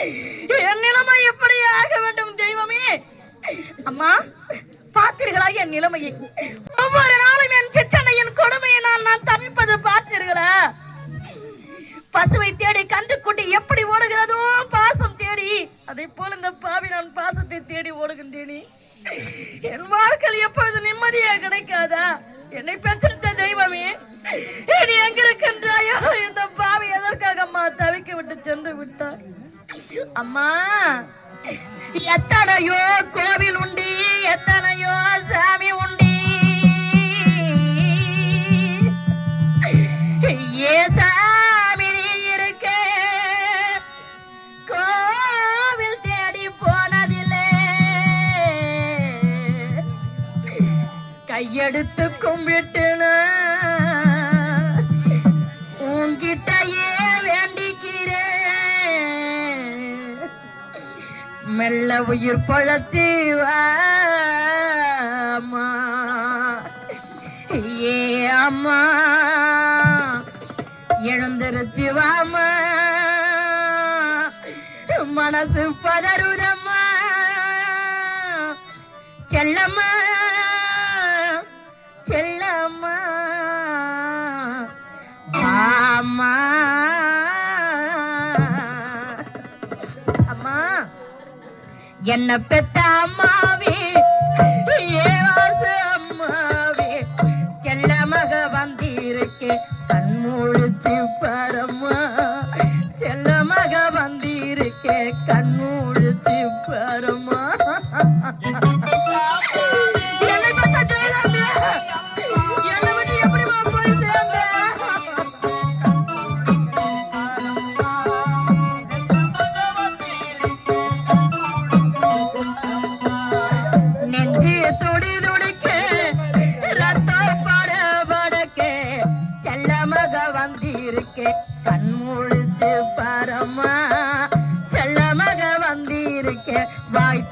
என் நிலைமை எப்படி ஆக வேண்டும் தெய்வமே? அம்மா பார்த்தீர்களா என் நிலைமையை? ஒவ்வொரு நாளும் என் சிச்சனையின் கொடுமையை நான் நான் தவிப்பது பார்த்தீர்களா? பசுவை தேடி கன்றுக்குட்டி எப்படி ஓடுகிறதோ பாசம் தேடி அதை போல இந்த பாவி நான் பாசத்தை தேடி ஓடுகின்றேனே. என் வாழ்க்கையில் எப்பொழுது நிம்மதியா கிடைக்காதா? என்னை பெற்றெடுத்த தெய்வமே நீ எங்க அம்மா. எத்தனையோ கோவில் உண்டி எத்தனையோ சாமி உண்டி. ஏ சாமி நீ இருக்க. கோவில் தேடி போனதில்லை. கையெடுத்து கும்பிட்டுன மெல்ல உயிர் பழச்சிவாமா ஏ அம்மா. எழுந்திருச்சு வாமா மனசு பதறுதம்மா செல்லம்மா. செல்ல என்ன பெத்த அம்மாவே? ஏவாச அம்மாவே. செல்ல மக வந்திருக்கே. கண் முழிச்சு பாரம்மா செல்ல மக வந்திருக்கே. கண் இருக்கே கண் முழிச்சு பாரம்மா செல்லமாக வந்திருக்கே வாய்